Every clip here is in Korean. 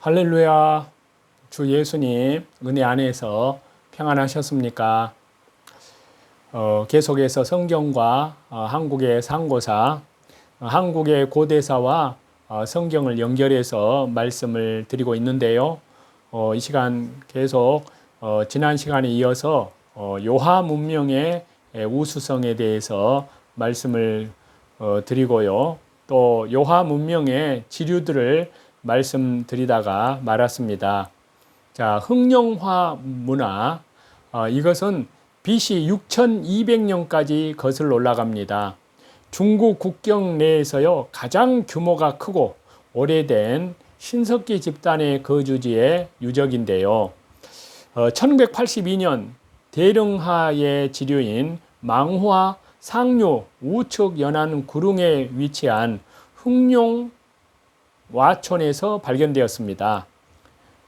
할렐루야. 주 예수님 은혜 안에서 평안하셨습니까? 어, 계속해서 성경과 어, 한국의 상고사, 어, 한국의 고대사와 어, 성경을 연결해서 말씀을 드리고 있는데요. 어, 이 시간 계속 어, 지난 시간에 이어서 어, 요하 문명의 에, 우수성에 대해서 말씀을 어, 드리고요. 또 요하 문명의 지류들을 말씀드리다가 말았습니다. 자, 흥룡화 문화 어, 이것은 BC 6200년까지 거슬러 올라갑니다. 중국 국경 내에서요 가장 규모가 크고 오래된 신석기 집단의 거주지의 유적인데요. 어, 1982년 대릉하의 지류인 망화 상류 우측 연안 구릉에 위치한 흥룡 와촌에서 발견되었습니다.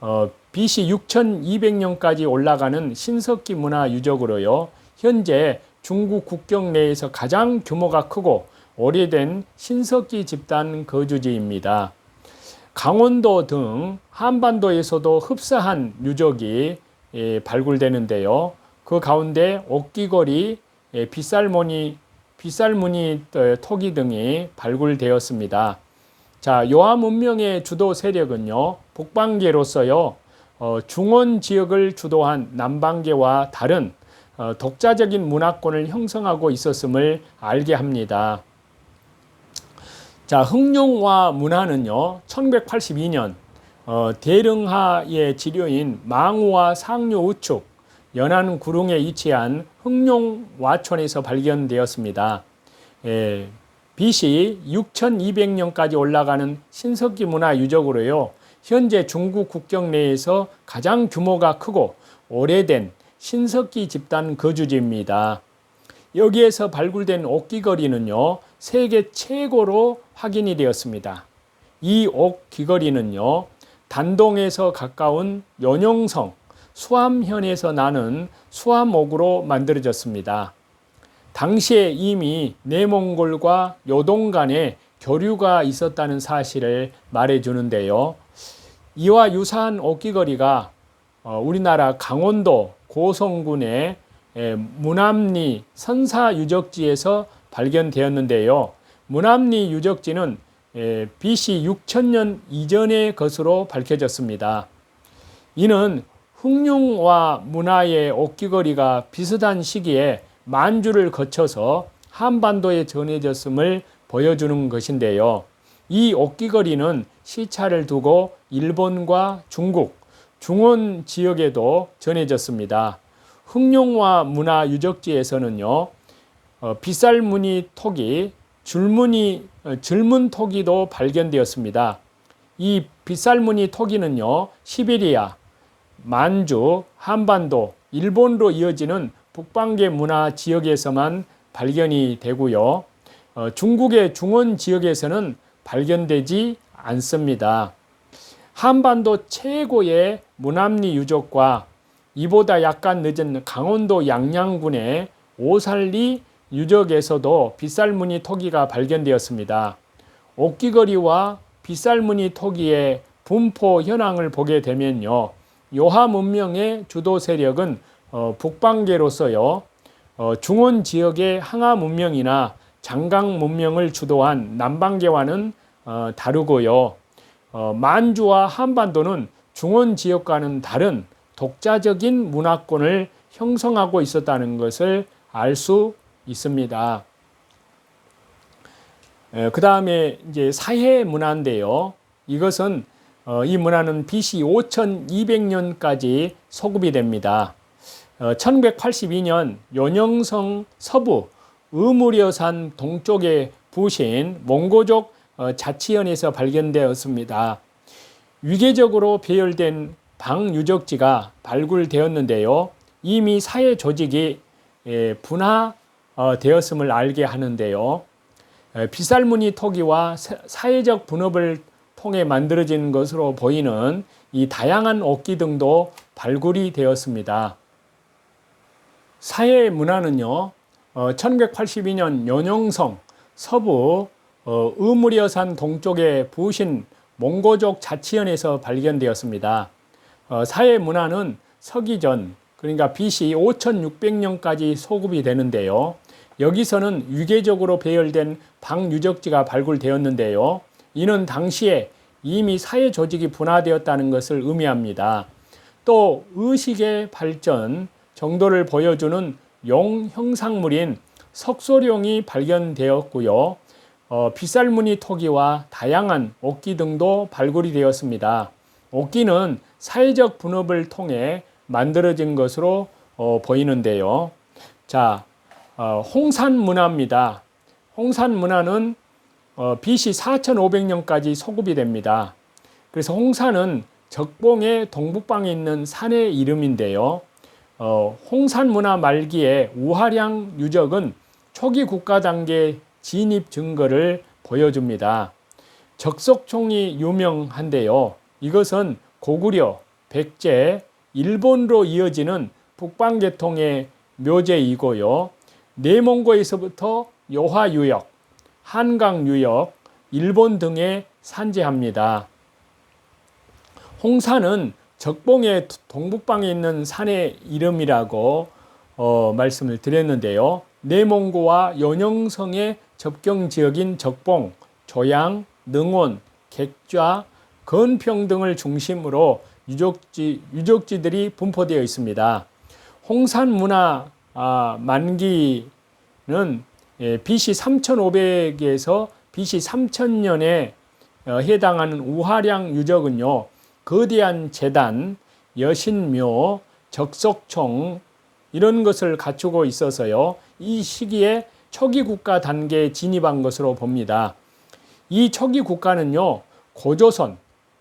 어, BC 6200년까지 올라가는 신석기 문화 유적으로요. 현재 중국 국경 내에서 가장 규모가 크고 오래된 신석기 집단 거주지입니다. 강원도 등 한반도에서도 흡사한 유적이 예, 발굴되는데요. 그 가운데 옥기거리, 예, 빗살무늬, 빗살무늬 어, 토기 등이 발굴되었습니다. 자, 요하 문명의 주도 세력은요, 북방계로서요, 어, 중원 지역을 주도한 남방계와 다른 어, 독자적인 문화권을 형성하고 있었음을 알게 합니다. 자, 흥룡화 문화는요, 1982년 어, 대릉하의 지류인 망우와 상류 우측 연안 구릉에 위치한 흥룡와촌에서 발견되었습니다. 예, BC 6200년까지 올라가는 신석기 문화 유적으로요. 현재 중국 국경 내에서 가장 규모가 크고 오래된 신석기 집단 거주지입니다. 여기에서 발굴된 옥귀거리는요, 세계 최고로 확인이 되었습니다. 이 옥귀거리는요, 단동에서 가까운 연영성, 수암현에서 나는 수암옥으로 만들어졌습니다. 당시에 이미 내몽골과 요동 간에 교류가 있었다는 사실을 말해주는데요. 이와 유사한 옥기거리가 어, 우리나라 강원도 고성군의 문암리 선사 유적지에서 발견되었는데요. 문암리 유적지는 BC 6000년 이전의 것으로 밝혀졌습니다. 이는 흑룡화 문화의 옥기거리가 비슷한 시기에 만주를 거쳐서 한반도에 전해졌음을 보여주는 것인데요. 이 옥기거리는 시차를 두고 일본과 중국, 중원 지역에도 전해졌습니다. 흑룡화 문화 유적지에서는요, 어, 빗살무늬 토기, 줄무늬, 어, 줄문 토기도 발견되었습니다. 이 빗살무늬 토기는요, 시베리아, 만주, 한반도, 일본으로 이어지는 북방계 문화 지역에서만 발견이 되고요. 어, 중국의 중원 지역에서는 발견되지 않습니다. 한반도 최고의 문암리 유적과 이보다 약간 늦은 강원도 양양군의 오살리 유적에서도 빗살무늬 토기가 발견되었습니다. 옥기거리와 빗살무늬 토기의 분포 현황을 보게 되면요. 요하 문명의 주도 세력은 어, 북방계로서요. 어, 중원 지역의 항하 문명이나 장강 문명을 주도한 남방계와는 어, 다르고요. 어, 만주와 한반도는 중원 지역과는 다른 독자적인 문화권을 형성하고 있었다는 것을 알 수 있습니다. 그 다음에 이제 사해 문화인데요. 이것은 어, 이 문화는 BC 5200년까지 소급이 됩니다. 1982년 연영성 서부 의무려산 동쪽의 부신 몽고족 어, 자치현에서 발견되었습니다. 위계적으로 배열된 방유적지가 발굴되었는데요. 이미 사회 조직이 예, 분화되었음을 알게 하는데요. 비살무늬 토기와 사회적 분업을 통해 만들어진 것으로 보이는 이 다양한 옥기 등도 발굴이 되었습니다. 사회 문화는요, 1982년 연영성 서부 어, 의무려산 동쪽의 부신 몽고족 자치현에서 발견되었습니다. 어, 사회 문화는 서기 전 그러니까 BC 5600년까지 소급이 되는데요. 여기서는 유계적으로 배열된 방유적지가 발굴되었는데요. 이는 당시에 이미 사회 조직이 분화되었다는 것을 의미합니다. 또 의식의 발전 정도를 보여주는 용 형상물인 석소룡이 발견되었고요. 어, 빗살무늬 토기와 다양한 옥기 등도 발굴이 되었습니다. 옥기는 사회적 분업을 통해 만들어진 것으로 어, 보이는데요. 자, 어, 홍산 문화입니다. 홍산 문화는 어, BC 4500년까지 소급이 됩니다. 그래서 홍산은 적봉의 동북방에 있는 산의 이름인데요. 어, 홍산 문화 말기에 우하량 유적은 초기 국가 단계 진입 증거를 보여줍니다. 적석총이 유명한데요. 이것은 고구려, 백제, 일본으로 이어지는 북방계통의 묘제이고요. 내몽고에서부터 요하유역, 한강 유역, 일본 등에 산재합니다. 홍산은 적봉의 동북방에 있는 산의 이름이라고 어, 말씀을 드렸는데요. 내몽고와 연영성의 접경 지역인 적봉, 조양, 능원, 객좌, 건평 등을 중심으로 유적지, 유적지들이 분포되어 있습니다. 홍산 문화 아, 만기는 예, BC 3500에서 BC 3000년에 어, 해당하는 우하량 유적은요. 거대한 재단, 여신묘, 적석총 이런 것을 갖추고 있어서요. 이 시기에 초기 국가 단계에 진입한 것으로 봅니다. 이 초기 국가는요. 고조선,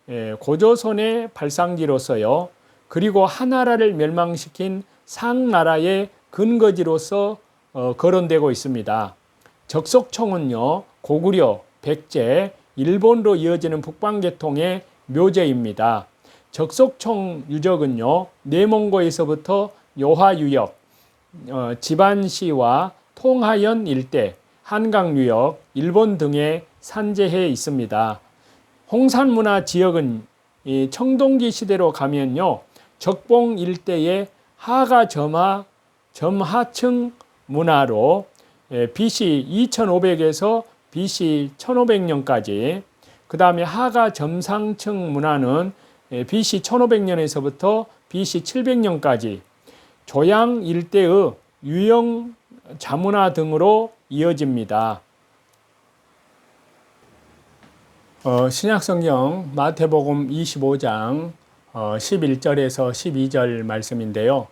예, 고조선의 발상지로서요. 그리고 하나라를 멸망시킨 상나라의 근거지로서 어, 거론되고 있습니다. 적석총은요. 고구려, 백제, 일본으로 이어지는 북방계통의 묘제입니다. 적석총 유적은요. 내몽고에서부터 요하유역, 어, 지반시와 통하연 일대, 한강유역, 일본 등에 산재해 있습니다. 홍산문화 지역은 청동기 시대로 가면요. 적봉 일대의 하가 점하, 점하층 문화로 BC 2500에서 BC 1500년까지 그 다음에 하가 점상층 문화는 BC 1500년에서부터 BC 700년까지 조양 일대의 유형 자문화 등으로 이어집니다. 어, 신약성경 마태복음 25장 어, 11절에서 12절 말씀인데요.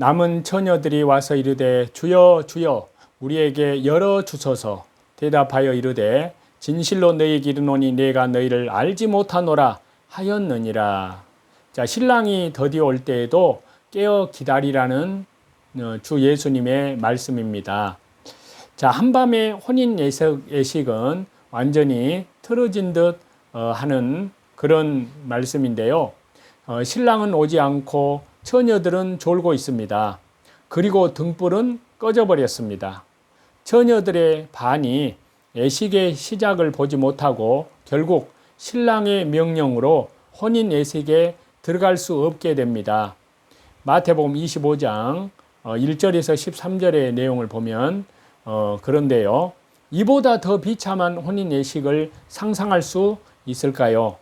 남은 처녀들이 와서 이르되 주여 주여 우리에게 열어 주소서 대답하여 이르되 진실로 너희에게 이르노니 내가 너희를 알지 못하노라 하였느니라. 자 신랑이 더디 올 때에도 깨어 기다리라는 어, 주 예수님의 말씀입니다. 자 한밤의 혼인 예식은 완전히 틀어진 듯 어, 하는 그런 말씀인데요. 어, 신랑은 오지 않고 처녀들은 졸고 있습니다. 그리고 등불은 꺼져버렸습니다. 처녀들의 반이 예식의 시작을 보지 못하고 결국 신랑의 명령으로 혼인 예식에 들어갈 수 없게 됩니다. 마태복음 25장 1절에서 13절의 내용을 보면 그런데요. 이보다 더 비참한 혼인 예식을 상상할 수 있을까요?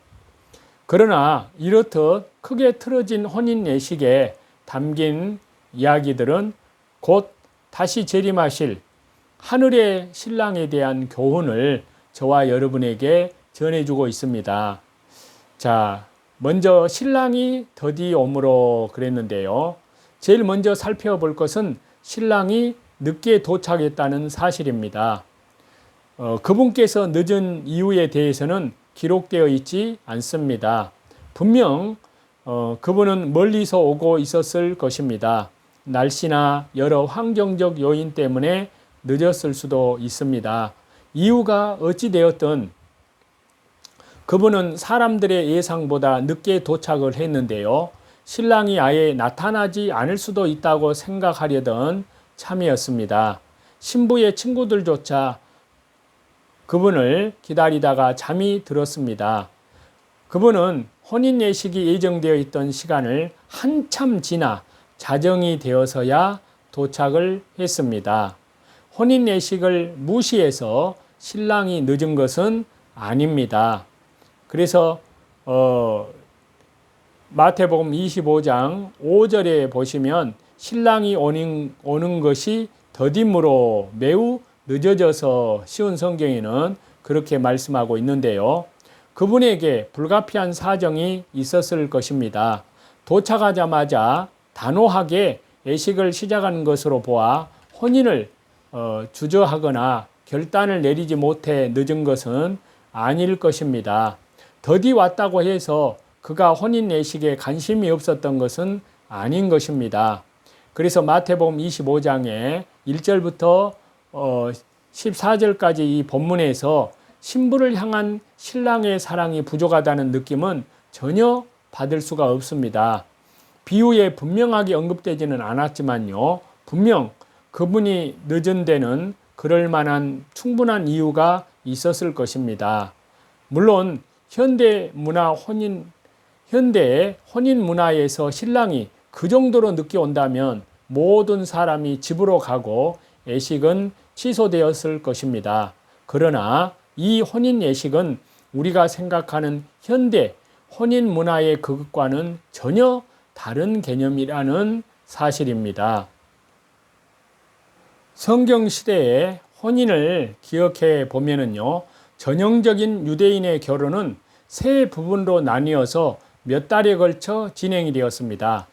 그러나 이렇듯 크게 틀어진 혼인 예식에 담긴 이야기들은 곧 다시 재림하실 하늘의 신랑에 대한 교훈을 저와 여러분에게 전해주고 있습니다. 자, 먼저 신랑이 더디 오므로 그랬는데요. 제일 먼저 살펴볼 것은 신랑이 늦게 도착했다는 사실입니다. 어, 그분께서 늦은 이유에 대해서는 기록되어 있지 않습니다. 분명 어, 그분은 멀리서 오고 있었을 것입니다. 날씨나 여러 환경적 요인 때문에 늦었을 수도 있습니다. 이유가 어찌되었든 그분은 사람들의 예상보다 늦게 도착을 했는데요. 신랑이 아예 나타나지 않을 수도 있다고 생각하려던 참이었습니다. 신부의 친구들조차 그분을 기다리다가 잠이 들었습니다. 그분은 혼인 예식이 예정되어 있던 시간을 한참 지나 자정이 되어서야 도착을 했습니다. 혼인 예식을 무시해서 신랑이 늦은 것은 아닙니다. 그래서 어, 마태복음 25장 5절에 보시면 신랑이 오는, 오는 것이 더딤으로 매우 늦어져서 쉬운 성경에는 그렇게 말씀하고 있는데요. 그분에게 불가피한 사정이 있었을 것입니다. 도착하자마자 단호하게 예식을 시작하는 것으로 보아 혼인을 어, 주저하거나 결단을 내리지 못해 늦은 것은 아닐 것입니다. 더디 왔다고 해서 그가 혼인 예식에 관심이 없었던 것은 아닌 것입니다. 그래서 마태복음 25장에 1절부터 어 14절까지 이 본문에서 신부를 향한 신랑의 사랑이 부족하다는 느낌은 전혀 받을 수가 없습니다. 비유에 분명하게 언급되지는 않았지만요. 분명 그분이 늦은 데는 그럴 만한 충분한 이유가 있었을 것입니다. 물론 현대 문화 혼인 현대의 혼인 문화에서 신랑이 그 정도로 늦게 온다면 모든 사람이 집으로 가고 예식은 취소되었을 것입니다. 그러나 이 혼인 예식은 우리가 생각하는 현대 혼인 문화의 그것과는 전혀 다른 개념이라는 사실입니다. 성경 시대의 혼인을 기억해 보면은요, 전형적인 유대인의 결혼은 세 부분으로 나뉘어서 몇 달에 걸쳐 진행이 되었습니다.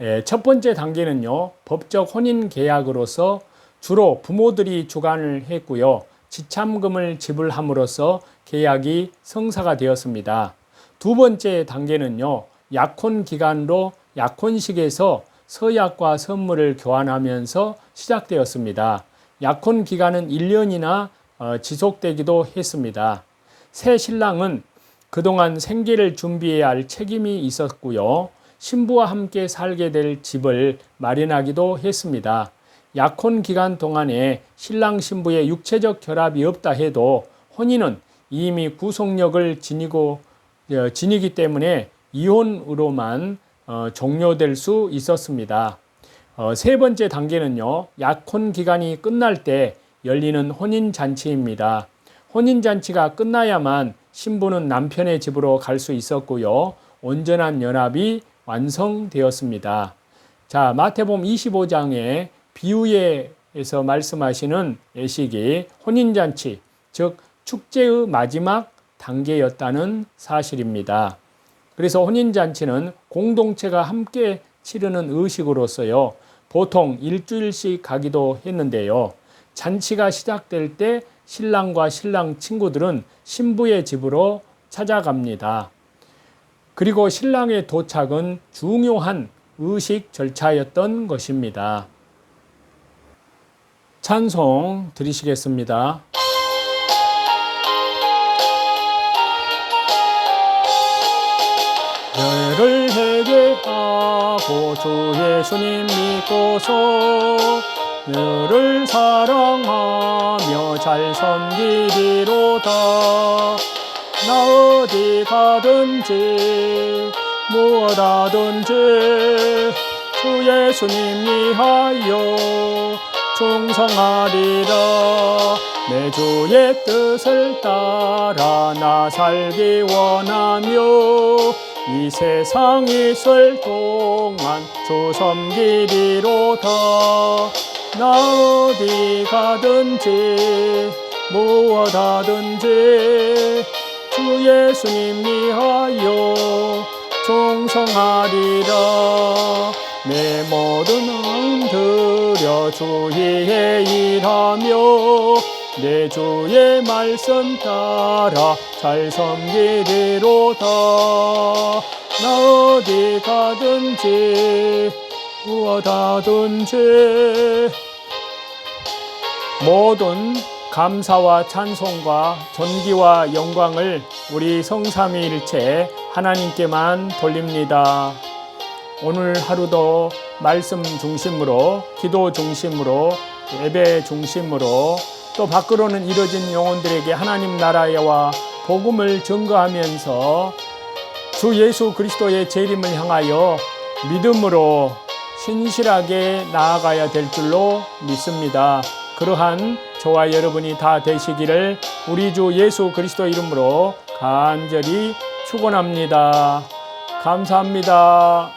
예, 첫 번째 단계는요, 법적 혼인 계약으로서 주로 부모들이 주관을 했고요, 지참금을 지불함으로써 계약이 성사가 되었습니다. 두 번째 단계는요, 약혼 기간으로 약혼식에서 서약과 선물을 교환하면서 시작되었습니다. 약혼 기간은 1년이나 어, 지속되기도 했습니다. 새 신랑은 그동안 생계를 준비해야 할 책임이 있었고요. 신부와 함께 살게 될 집을 마련하기도 했습니다. 약혼 기간 동안에 신랑 신부의 육체적 결합이 없다 해도 혼인은 이미 구속력을 지니고 어, 지니기 때문에 이혼으로만 어, 종료될 수 있었습니다. 어, 세 번째 단계는요, 약혼 기간이 끝날 때 열리는 혼인 잔치입니다. 혼인 잔치가 끝나야만 신부는 남편의 집으로 갈 수 있었고요. 온전한 연합이 완성되었습니다. 자, 마태복음 25장에 비유에서 말씀하시는 예식이 혼인잔치, 즉 축제의 마지막 단계였다는 사실입니다. 그래서 혼인잔치는 공동체가 함께 치르는 의식으로서요. 보통 일주일씩 가기도 했는데요. 잔치가 시작될 때 신랑과 신랑 친구들은 신부의 집으로 찾아갑니다. 그리고 신랑의 도착은 중요한 의식 절차였던 것입니다. 찬송 드리시겠습니다. 너를 회개하고 주 예수님 믿고서 너를 사랑하며 잘 섬기리로다 나 어디 가든지 무엇 하든지 주 예수님 위하여 충성하리라. 내 주의 뜻을 따라 나 살기 원하며 이 세상 있을 동안 주 섬기리로다. 나 어디 가든지 무엇 하든지 주 예수님 위하여 충성하리라. 내 모든 마음 들 여 주의 일하며 내 주의 말씀 따라 잘 섬기리로다 나 어디 가든지 무엇하든지 모든 감사와 찬송과 존귀와 영광을 우리 성삼위일체 하나님께만 돌립니다. 오늘 하루도 말씀 중심으로 기도 중심으로 예배 중심으로 또 밖으로는 이뤄진 영혼들에게 하나님 나라와 복음을 증거하면서 주 예수 그리스도의 재림을 향하여 믿음으로 신실하게 나아가야 될 줄로 믿습니다. 그러한 저와 여러분이 다 되시기를 우리 주 예수 그리스도 이름으로 간절히 축원합니다. 감사합니다.